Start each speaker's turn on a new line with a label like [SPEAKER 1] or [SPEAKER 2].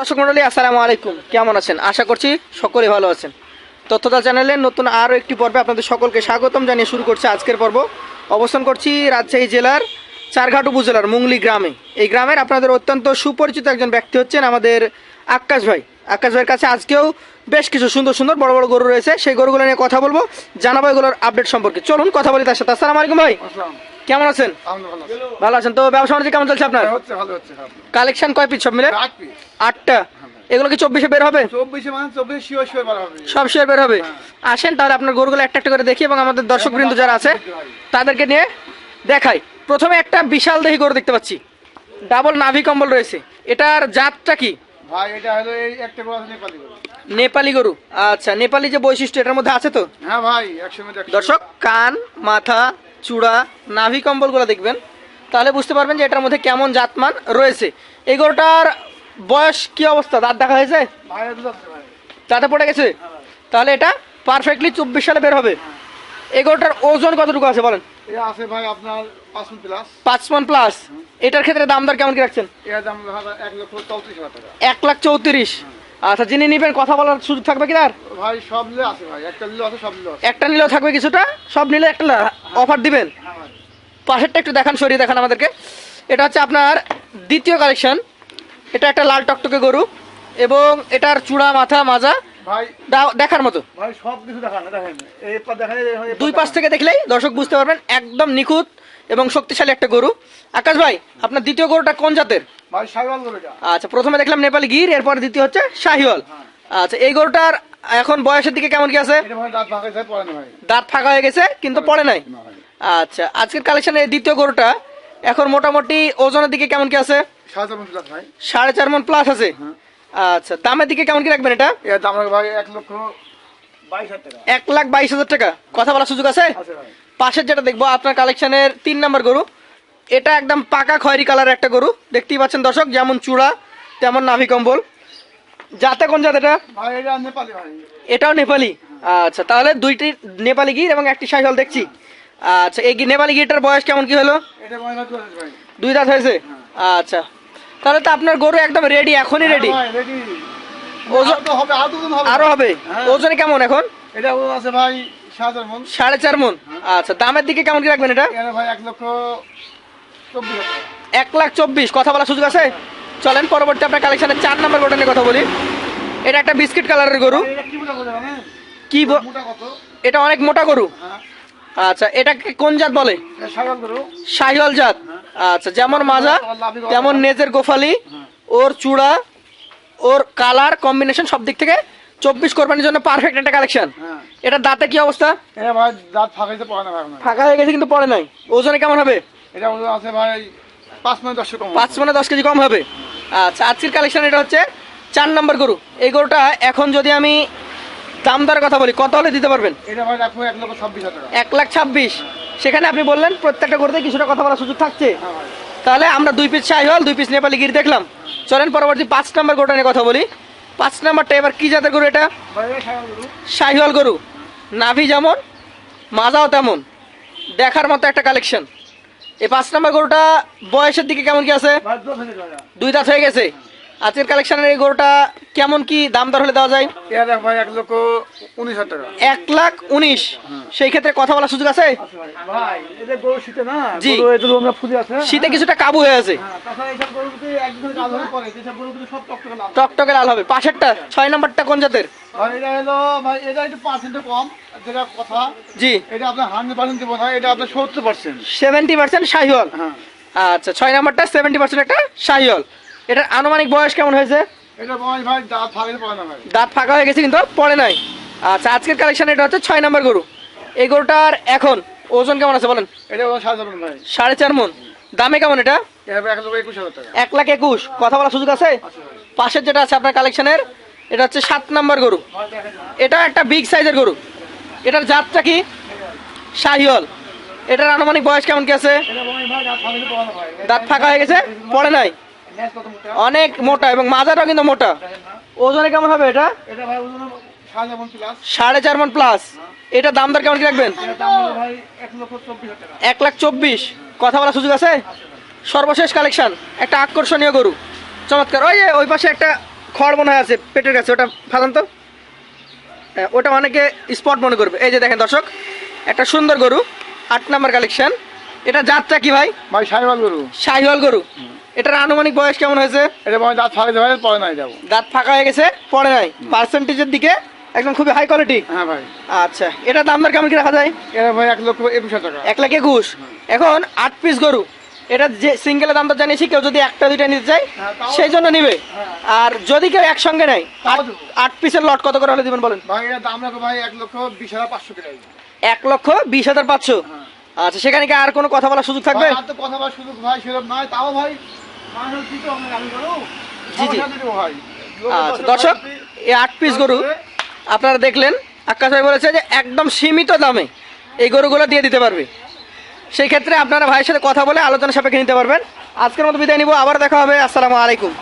[SPEAKER 1] দর্শক মন্ডলী, আসসালামু আলাইকুম। কেমন আছেন? আশা করছি সকলে ভালো আছেন। তথ্যতা চ্যানেলের নতুন আরও একটি পর্বে আপনাদের সকলকে স্বাগতম জানিয়ে শুরু করছে আজকের পর্ব। অবস্থান করছি রাজশাহী জেলার চারঘাট উপজেলার মুংলি গ্রামে। এই গ্রামের আপনাদের অত্যন্ত সুপরিচিত একজন ব্যক্তি হচ্ছেন আমাদের আকাশ ভাই। আকাশ ভাইয়ের কাছে আজকেও বেশ কিছু সুন্দর সুন্দর বড় বড় গরু রয়েছে। সেই গরুগুলো নিয়ে কথা বলব, জানাব এগুলোর আপডেট সম্পর্কে। চলুন, কথা বলি তার সাথে। আসসালামু আলাইকুম ভাই। কেমন আছেন?
[SPEAKER 2] ভালো
[SPEAKER 1] আছেন। তো ব্যবসা বাণিজ্য কেমন চলছে আপনার?
[SPEAKER 2] হ্যাঁ।
[SPEAKER 1] কালেকশন কয় পিস সব মিলে? আটটা। এগুলো কি চব্বিশে বের হবে?
[SPEAKER 2] মানে শিওর
[SPEAKER 1] সব শেয়ার বের হবে। আসেন তাহলে আপনার গরুগুলো একটা একটা করে দেখি এবং আমাদের দর্শক বৃন্দ যারা আছে তাদেরকে নিয়ে দেখাই। প্রথমে একটা বিশাল দেহি গরু দেখতে পাচ্ছি। ডাবল নাভি কম্বল রয়েছে। এটার জাতটা কি?
[SPEAKER 2] ভাই এটা হলো এই একটা গরু নেপালি গরু।
[SPEAKER 1] নেপালি গরু। আচ্ছা নেপালি যে বৈশিষ্ট্য এটার মধ্যে আছে তো?
[SPEAKER 2] হ্যাঁ ভাই
[SPEAKER 1] দর্শক কান মাথা চূড়া নাভি কম্বলগুলো দেখবেন। তাহলে বুঝতে পারবেন যে এটার মধ্যে কেমন জাতমান রয়েছে। এই গরুটার বয়স কি অবস্থা? দাঁত দেখা হয়েছে? দাঁতে পড়ে গেছে? তাহলে এটা পারফেক্টলি চব্বিশ সালে বের হবে। এই গরুটার ওজন কতটুকু আছে বলেন?
[SPEAKER 2] এটা আছে ভাই আপনার পাঁচ প্লাস
[SPEAKER 1] মন প্লাস এটার ক্ষেত্রে দাম দর কেমন কি রাখছেন?
[SPEAKER 2] এক
[SPEAKER 1] লাখ চৌত্রিশ। আচ্ছা যিনি নিবেন কথা বলার সুযোগ থাকবে কি তার
[SPEAKER 2] ভাই সব নিলে আছে ভাই একটা নিলে আছে সব নিলে আছে
[SPEAKER 1] একটা নিলেও থাকবে কিছুটা সব নিলে একটা অফার দিবেন
[SPEAKER 2] হ্যাঁ ভাই
[SPEAKER 1] পাশেরটা একটু দেখান সরিয়ে দেখান আমাদেরকে এটা হচ্ছে আপনার দ্বিতীয় কালেকশন এটা একটা লাল টকটকে গরু এবং এটার চূড়া মাথা মাজা দেখার মতো দুই পাশ থেকে দেখলেই দর্শক বুঝতে পারবেন একদম নিখুঁত এবং শক্তিশালী একটা গরু। আকাশ ভাই আপনার দ্বিতীয় গরুটা কোন জাতের? আচ্ছা প্রথমে দেখলাম নেপালি গির এরপর দ্বিতীয় হচ্ছে শাহিওয়াল। আচ্ছা এই গরুটার এখন বয়সের দিকে কেমন কি আছে?
[SPEAKER 2] দাঁত
[SPEAKER 1] ফাঁকা হয়ে গেছে কিন্তু পড়ে নাই। আচ্ছা আজকের কালেকশনে দ্বিতীয় গরুটা এখন মোটামুটি ওজনের দিকে কেমন কি আছে?
[SPEAKER 2] সাড়ে চার
[SPEAKER 1] মন প্লাস আছে। আচ্ছা দামের দিকে কেমন কি রাখবেন এটা?
[SPEAKER 2] দাম এক লক্ষ
[SPEAKER 1] এক লাখ বাইশ হাজার টাকা। কথা বলার সুযোগ আছে? পাশের যেটা দেখব আপনার কালেকশনের তিন নাম্বার গরু। এটা একদম পাকা খয়েরি কালারের একটা গরু। দেখতেই পাচ্ছেন দর্শক যেমন চূড়া তেমন নাভি কম্বল। যাতে কোন জাত
[SPEAKER 2] নেপালি ভাই।
[SPEAKER 1] এটাও নেপালি? আচ্ছা তাহলে দুইটি নেপালি গির এবং একটি সাইকেল দেখছি। আচ্ছা এই নেপালি গিরটার বয়স কেমন কি হলো?
[SPEAKER 2] হয়
[SPEAKER 1] দুই দাঁত হয়েছে? আচ্ছা। তাহলে তো আপনার গরু একদম রেডি এখনই রেডি
[SPEAKER 2] আরও তো হবে আরও দুজন হবে।
[SPEAKER 1] আরও হবে?
[SPEAKER 2] হ্যাঁ।
[SPEAKER 1] ওজনে কেমন এখন?
[SPEAKER 2] এটা ওজন আছে ভাই
[SPEAKER 1] সাড়ে চার মন। আচ্ছা দামের দিকে কেমন কি রাখবেন এটা?
[SPEAKER 2] ভাই এক লক্ষ চব্বিশ
[SPEAKER 1] এক লাখ চব্বিশ কথা বলার সুযোগ আছে? চলেন পরবর্তী আপনার কালেকশনের চার নাম্বার গোটা নিয়ে কথা বলি। এটা একটা বিস্কিট কালারের গরু।
[SPEAKER 2] কি
[SPEAKER 1] এটা অনেক মোটা গরু।
[SPEAKER 2] হ্যাঁ।
[SPEAKER 1] আচ্ছা এটা কোন জাত বলে? শাহিওয়াল জাত। আচ্ছা যেমন মাজা তেমন নেজের গোফালি ওর চূড়া ওর কালার কম্বিনেশন সব দিক থেকে চব্বিশ কোরবানির জন্য পারফেক্ট একটা কালেকশন
[SPEAKER 2] হ্যাঁ।
[SPEAKER 1] এটা দাঁতে কি অবস্থা?
[SPEAKER 2] এটা ভাই দাঁত ফাঁকাইতে পারে না
[SPEAKER 1] ফাঁকা হয়ে গেছে কিন্তু পড়ে নাই। ওজনে কেমন হবে?
[SPEAKER 2] এটা ওজন আছে ভাই পাঁচ মিনিট দশ কম
[SPEAKER 1] পাঁচ মানে দশ কেজি কম হবে। আচ্ছা আজকের কালেকশন এটা হচ্ছে চার নম্বর গরু। এই গরুটা এখন যদি আমি দাম দরের কথা বলি কত হলে দিতে পারবেন?
[SPEAKER 2] এটা ভাই রাখব এক লক্ষ ছাব্বিশ
[SPEAKER 1] এক লাখ ছাব্বিশ। সেখানে আপনি বললেন প্রত্যেকটা গরুতে কিছুটা কথা বলার সুযোগ থাকছে।
[SPEAKER 2] হ্যাঁ
[SPEAKER 1] তাহলে আমরা দুই পিস শাহিওয়াল দুই পিস নেপালি গির দেখলাম। চলেন পরবর্তী পাঁচ নম্বর গরুটা নিয়ে কথা বলি। পাঁচ নম্বরটা এবার কি জাতের গরু এটা? শাহিওয়াল গরু। নাভি যেমন মাজাও তেমন। দেখার মতো একটা কালেকশন এই পাঁচ নম্বর গরুটা বয়সের দিকে কেমন কি আছে? দুই দাঁত হয়ে গেছে। আজকের কালেকশনের এই গরুটা কেমন কি দাম দর হলে দেওয়া যায়?
[SPEAKER 2] ভাই এক লক্ষ উনিশ হাজার টাকা।
[SPEAKER 1] এক লাখ উনিশ। সেই ক্ষেত্রে কথা বলার সুযোগ আছে?
[SPEAKER 2] গরু শীতে
[SPEAKER 1] জি। কিছুটা কাবু হয়ে আছে।
[SPEAKER 2] হ্যাঁ হয়ে টকটকে
[SPEAKER 1] লাল। হবে। পাশেরটা ছয় নম্বরটা কোন জাতের? জি।
[SPEAKER 2] এটা আপনার হান্ড্রেড পার্সেন্ট দেবো না এটা আপনার সত্তর পার্সেন্ট
[SPEAKER 1] সেভেন্টি পার্সেন্ট শাহিওয়াল।
[SPEAKER 2] হ্যাঁ।
[SPEAKER 1] আচ্ছা ছয় নম্বরটা সেভেন্টি পার্সেন্ট একটা শাহিওয়াল। এটার আনুমানিক বয়স কেমন হয়েছে?
[SPEAKER 2] দাঁত
[SPEAKER 1] ফাঁকা হয়ে গেছে কিন্তু পড়ে নাই। আচ্ছা আজকের কালেকশন এটা হচ্ছে ছয় নম্বর গরু। এই গরুটার এখন ওজন কেমন আছে বলেন?
[SPEAKER 2] এটা সাড়ে
[SPEAKER 1] চার মন দামে কেমন এটা?
[SPEAKER 2] এক
[SPEAKER 1] লাখ একুশ কথা বলার সুযোগ আছে? পাশের যেটা আছে আপনার কালেকশনের এটা হচ্ছে সাত নম্বর গরু। এটা একটা বিগ সাইজের গরু। এটার জাতটা কি? শাহিওয়াল। এটার আনুমানিক বয়স কেমন কি আছে?
[SPEAKER 2] দাঁত
[SPEAKER 1] ফাঁকা হয়ে গেছে? পড়ে নাই? অনেক মোটা এবং মাজাটাও কিন্তু মোটা। ওজনে কেমন হবে এটা?
[SPEAKER 2] সাড়ে
[SPEAKER 1] চার মন প্লাস এটা দাম দর কেমন কি রাখবেন?
[SPEAKER 2] এক
[SPEAKER 1] লাখ চব্বিশ। কথা বলার সুযোগ আছে? সর্বশেষ কালেকশন একটা আকর্ষণীয় গরু। চমৎকার। ওই ওই পাশে একটা খড় মনে হয় আছে পেটের কাছে ওটা ফালান তো? হ্যাঁ, ওটা অনেকে স্পট মনে করবে। এই যে দেখেন দর্শক একটা সুন্দর গরু আট নাম্বার কালেকশন এটা জাতটা কি ভাই?
[SPEAKER 2] ভাই সাইবাল গরু।
[SPEAKER 1] শাহিওয়াল গরু। এটার আনুমানিক বয়স কেমন হয়েছে?
[SPEAKER 2] এটা ভাই দাঁত ফাঁকে ভাই পরে নাই যাব।
[SPEAKER 1] দাঁত ফাঁকা হয়ে গেছে পড়ে নাই। পার্সেন্টেজের দিকে একদম খুবই হাই কোয়ালিটি
[SPEAKER 2] হ্যাঁ ভাই।
[SPEAKER 1] আচ্ছা এটা দাম দর কেমন কি রাখা যায়?
[SPEAKER 2] এটা ভাই এক লক্ষ একুশ টাকা।
[SPEAKER 1] এক লাখ একুশ। এখন আট পিস গরু। এটা যে সিঙ্গেলের দাম তো জানিয়েছি কেউ যদি একটা দুইটা নিতে চায়
[SPEAKER 2] হ্যাঁ,
[SPEAKER 1] সেই জন্য নিবে।
[SPEAKER 2] হ্যাঁ।
[SPEAKER 1] আর যদি কেউ একসঙ্গে নেয় আট- পিসের লট কত করে হলে দিবেন বলেন?
[SPEAKER 2] ভাই এটা দাম রাখো ভাই এক লক্ষ বিশ হাজার পাঁচশো টাকা
[SPEAKER 1] এক লক্ষ বিশ হাজার পাঁচশো।
[SPEAKER 2] হ্যাঁ।
[SPEAKER 1] আচ্ছা সেখানে কি আর কোনো কথা বলার সুযোগ থাকবে?
[SPEAKER 2] আর তো কথা বলার সুযোগ ভাই সেরকম নাই তাও
[SPEAKER 1] জি, জি।
[SPEAKER 2] ভাই।
[SPEAKER 1] আচ্ছা দর্শক এই আট পিস গরু আপনারা দেখলেন আকাশ ভাই বলেছে যে একদম সীমিত দামে এই গরুগুলো দিয়ে দিতে পারবে। সেই ক্ষেত্রে আপনারা ভাইয়ের সাথে কথা বলে আলোচনা সাপেক্ষে নিতে পারবেন। আজকের মতো বিদায় নিব আবার দেখা হবে। আসসালামু আলাইকুম।